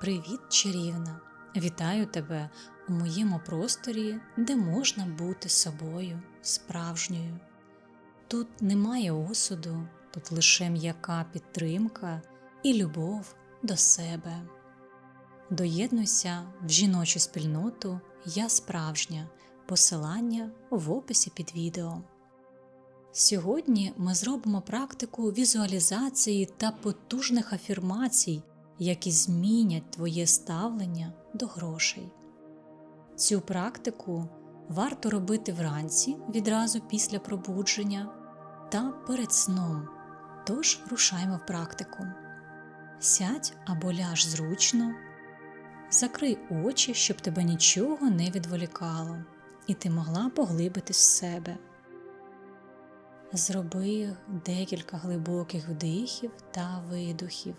Привіт, чарівна! Вітаю тебе у моєму просторі, де можна бути собою справжньою. Тут немає осуду, тут лише м'яка підтримка і любов до себе. Доєднуйся в жіночу спільноту Я справжня, посилання в описі під відео. Сьогодні ми зробимо практику візуалізації та потужних афірмацій, які змінять твоє ставлення до грошей. Цю практику варто робити вранці відразу після пробудження та перед сном. Тож рушаймо в практику. Сядь або ляж зручно, закрий очі, щоб тебе нічого не відволікало, і ти могла поглибитись в себе. Зроби декілька глибоких вдихів та видухів.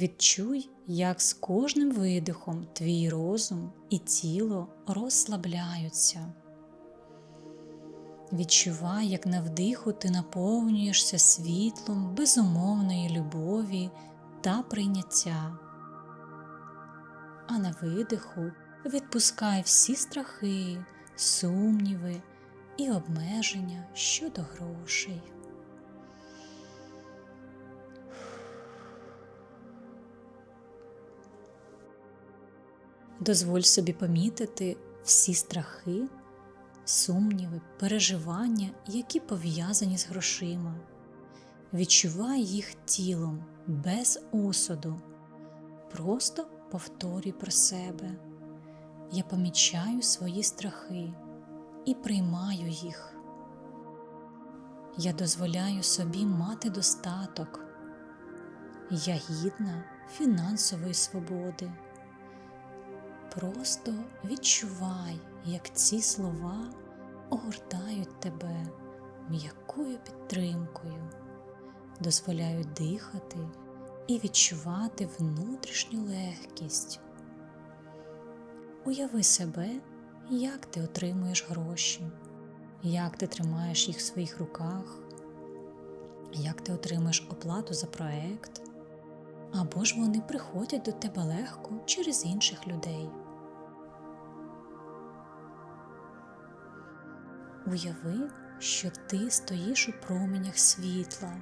Відчуй, як з кожним видихом твій розум і тіло розслабляються. Відчувай, як на вдиху ти наповнюєшся світлом безумовної любові та прийняття, а на видиху відпускай всі страхи, сумніви і обмеження щодо грошей. Дозволь собі помітити всі страхи, сумніви, переживання, які пов'язані з грошима. Відчувай їх тілом без осуду. Просто повторюй про себе. Я помічаю свої страхи і приймаю їх. Я дозволяю собі мати достаток. Я гідна фінансової свободи. Просто відчувай, як ці слова огортають тебе м'якою підтримкою, дозволяють дихати і відчувати внутрішню легкість. Уяви себе, як ти отримуєш гроші, як ти тримаєш їх в своїх руках, як ти отримаєш оплату за проект, або ж вони приходять до тебе легко через інших людей. Уяви, що ти стоїш у променях світла,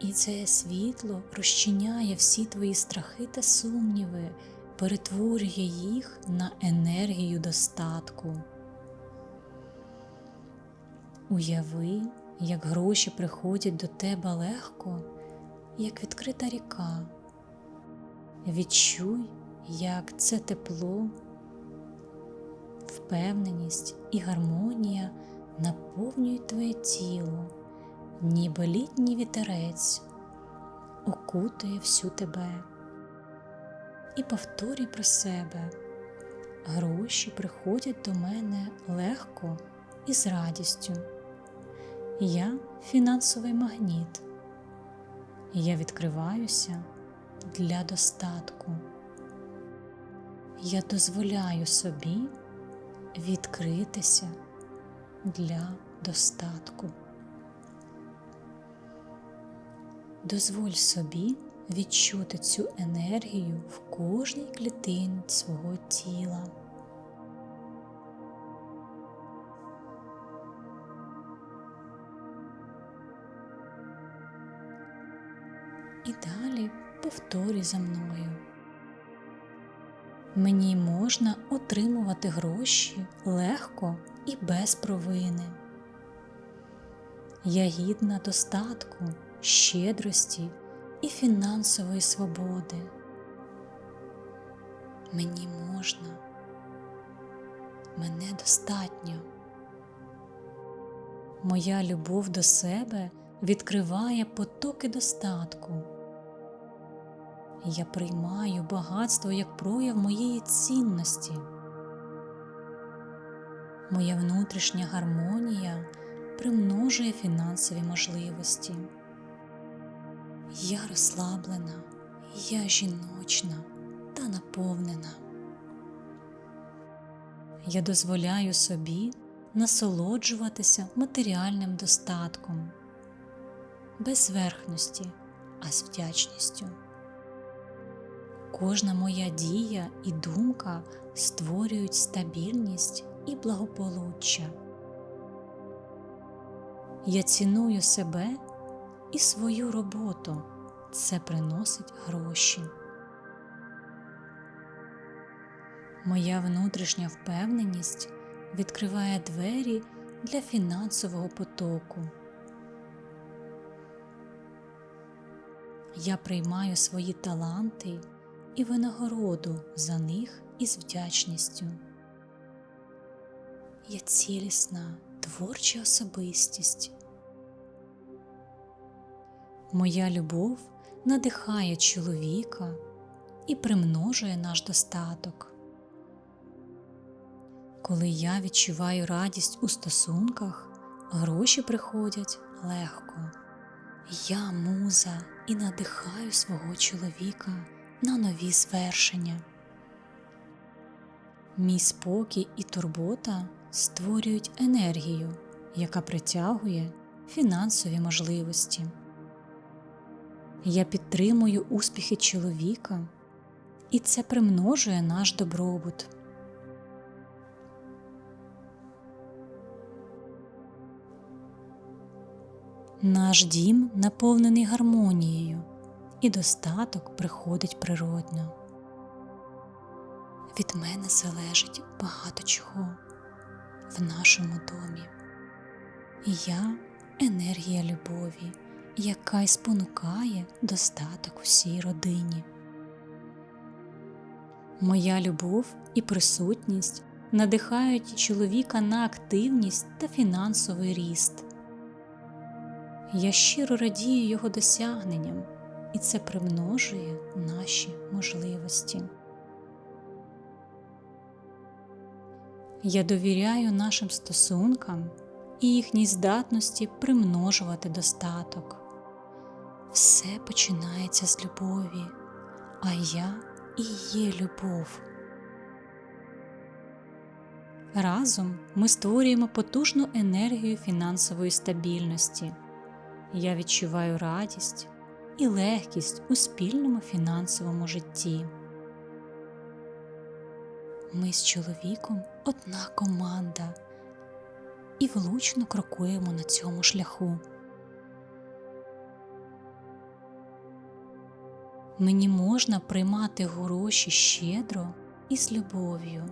і це світло розчиняє всі твої страхи та сумніви, перетворює їх на енергію достатку. Уяви, як гроші приходять до тебе легко, як відкрита ріка. Відчуй, як це тепло, впевненість і гармонія наповнюють твоє тіло, ніби літній вітерець окутує всю тебе. І повторюй про себе. Гроші приходять до мене легко і з радістю. Я фінансовий магніт. Я відкриваюся для достатку. Я дозволяю собі відкритися для достатку. Дозволь собі відчути цю енергію в кожній клітині свого тіла. І далі повторюй за мною. Мені можна отримувати гроші легко і без провини. Я гідна достатку, щедрості і фінансової свободи. Мені можна, мене достатньо. Моя любов до себе відкриває потоки достатку. Я приймаю багатство як прояв моєї цінності. Моя внутрішня гармонія примножує фінансові можливості. Я розслаблена, я жіночна та наповнена. Я дозволяю собі насолоджуватися матеріальним достатком, без зверхності, а з вдячністю. Кожна моя дія і думка створюють стабільність і благополуччя. Я ціную себе і свою роботу. Це приносить гроші. Моя внутрішня впевненість відкриває двері для фінансового потоку. Я приймаю свої таланти і винагороду за них із вдячністю. Я цілісна, творча особистість. Моя любов надихає чоловіка і примножує наш достаток. Коли я відчуваю радість у стосунках, гроші приходять легко. Я муза і надихаю свого чоловіка на нові звершення. Мій спокій і турбота створюють енергію, яка притягує фінансові можливості. Я підтримую успіхи чоловіка, і це примножує наш добробут. Наш дім наповнений гармонією, і достаток приходить природно. Від мене залежить багато чого в нашому домі. Я енергія любові, яка й спонукає достаток всій родині. Моя любов і присутність надихають чоловіка на активність та фінансовий ріст. Я щиро радію його досягненням, і це примножує наші можливості. Я довіряю нашим стосункам і їхній здатності примножувати достаток. Все починається з любові, а я і є любов. Разом ми створюємо потужну енергію фінансової стабільності. Я відчуваю радість і легкість у спільному фінансовому житті. Ми з чоловіком одна команда і влучно крокуємо на цьому шляху. Мені можна приймати гроші щедро і з любов'ю.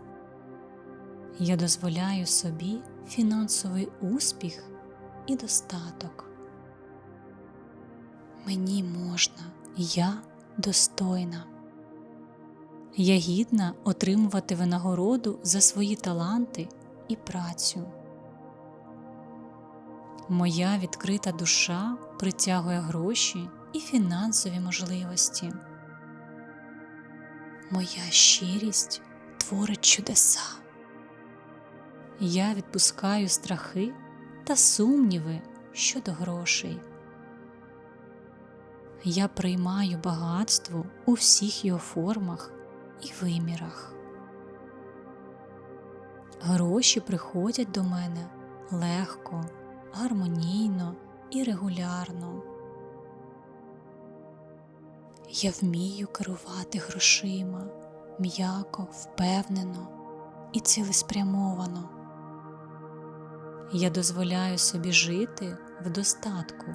Я дозволяю собі фінансовий успіх і достаток. Мені можна, я достойна. Я гідна отримувати винагороду за свої таланти і працю. Моя відкрита душа притягує гроші і фінансові можливості. Моя щирість творить чудеса. Я відпускаю страхи та сумніви щодо грошей. Я приймаю багатство у всіх його формах і вимірах. Гроші приходять до мене легко, гармонійно і регулярно. Я вмію керувати грошима м'яко, впевнено і цілеспрямовано. Я дозволяю собі жити в достатку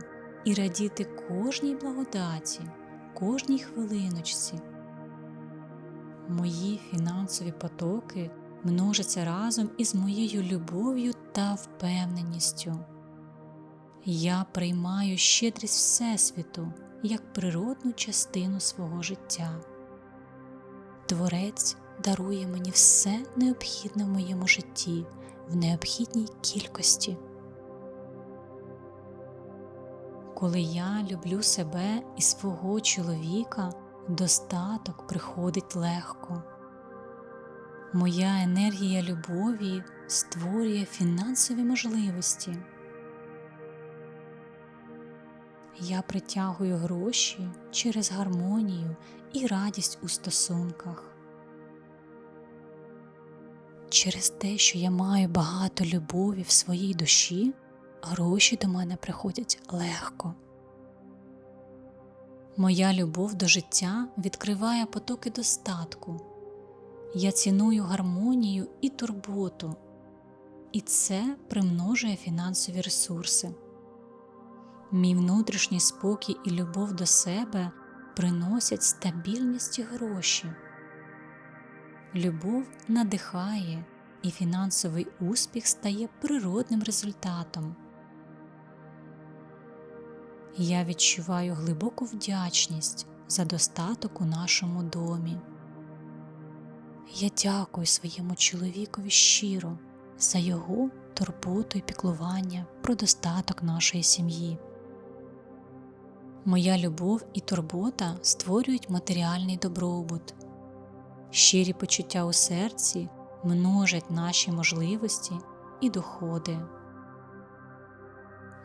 і радіти кожній благодаті, кожній хвилиночці. Мої фінансові потоки множаться разом із моєю любов'ю та впевненістю. Я приймаю щедрість Всесвіту як природну частину свого життя. Творець дарує мені все необхідне в моєму житті в необхідній кількості. Коли я люблю себе і свого чоловіка, достаток приходить легко. Моя енергія любові створює фінансові можливості. Я притягую гроші через гармонію і радість у стосунках. Через те, що я маю багато любові в своїй душі, гроші до мене приходять легко. Моя любов до життя відкриває потоки достатку. Я ціную гармонію і турботу, і це примножує фінансові ресурси. Мій внутрішній спокій і любов до себе приносять стабільність і гроші. Любов надихає, і фінансовий успіх стає природним результатом. Я відчуваю глибоку вдячність за достаток у нашому домі. Я дякую своєму чоловікові щиро за його турботу і піклування про достаток нашої сім'ї. Моя любов і турбота створюють матеріальний добробут, щирі почуття у серці множать наші можливості і доходи.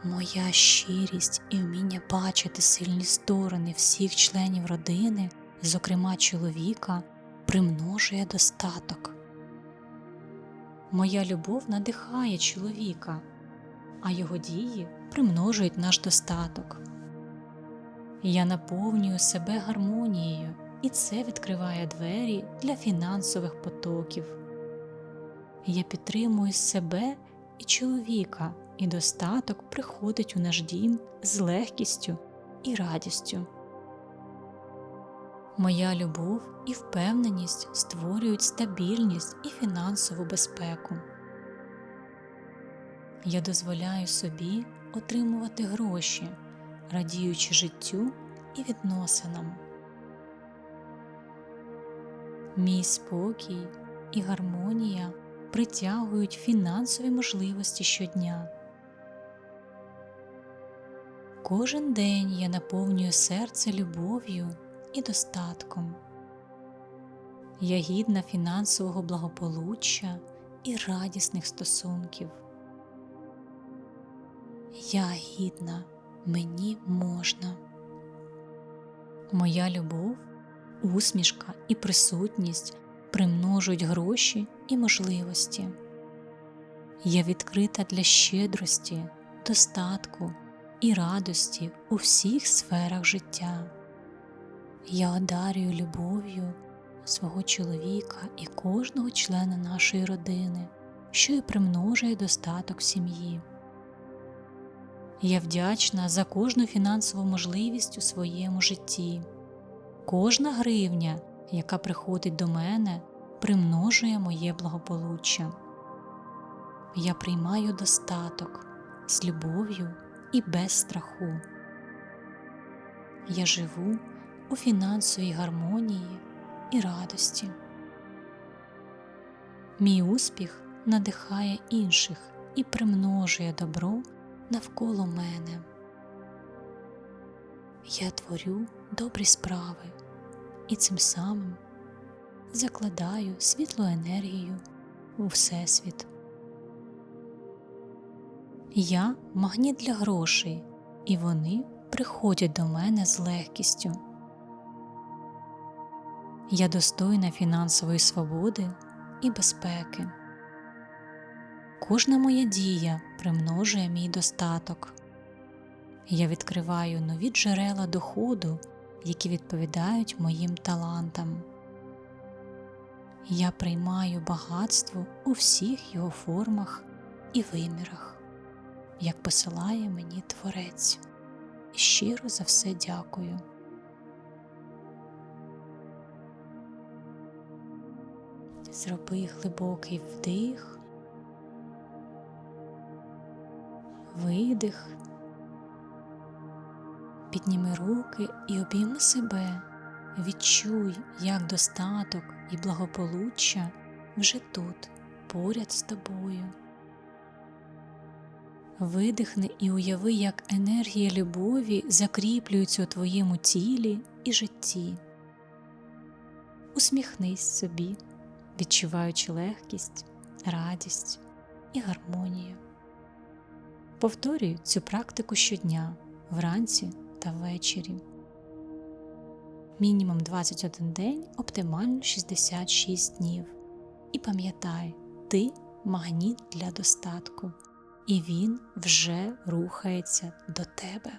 Моя щирість і вміння бачити сильні сторони всіх членів родини, зокрема чоловіка, примножує достаток. Моя любов надихає чоловіка, а його дії примножують наш достаток. Я наповнюю себе гармонією, і це відкриває двері для фінансових потоків. Я підтримую себе і чоловіка, і достаток приходить у наш дім з легкістю і радістю. Моя любов і впевненість створюють стабільність і фінансову безпеку. Я дозволяю собі отримувати гроші, радіючи життю і відносинам. Мій спокій і гармонія притягують фінансові можливості щодня. Кожен день я наповнюю серце любов'ю і достатком. Я гідна фінансового благополуччя і радісних стосунків. Я гідна, мені можна. Моя любов, усмішка і присутність примножують гроші і можливості. Я відкрита для щедрості, достатку і радості у всіх сферах життя. Я одарюю любов'ю свого чоловіка і кожного члена нашої родини, що й примножує достаток сім'ї. Я вдячна за кожну фінансову можливість у своєму житті. Кожна гривня, яка приходить до мене, примножує моє благополуччя. Я приймаю достаток з любов'ю і без страху. Я живу у фінансовій гармонії і радості. Мій успіх надихає інших і примножує добро навколо мене. Я творю добрі справи і цим самим закладаю світлу енергію у Всесвіт. Я магніт для грошей, і вони приходять до мене з легкістю. Я достойна фінансової свободи і безпеки. Кожна моя дія примножує мій достаток. Я відкриваю нові джерела доходу, які відповідають моїм талантам. Я приймаю багатство у всіх його формах і вимірах, як посилає мені Творець, і щиро за все дякую. Зроби глибокий вдих, видих, підніми руки і обійми себе, відчуй, як достаток і благополуччя вже тут, поряд з тобою. Видихни і уяви, як енергія любові закріплюється у твоєму тілі і житті. Усміхнись собі відчуваючи легкість, радість і гармонію. Повторюй цю практику щодня, вранці та ввечері. Мінімум 21 день, оптимально 66 днів. І пам'ятай, ти магніт для достатку, і він вже рухається до тебе.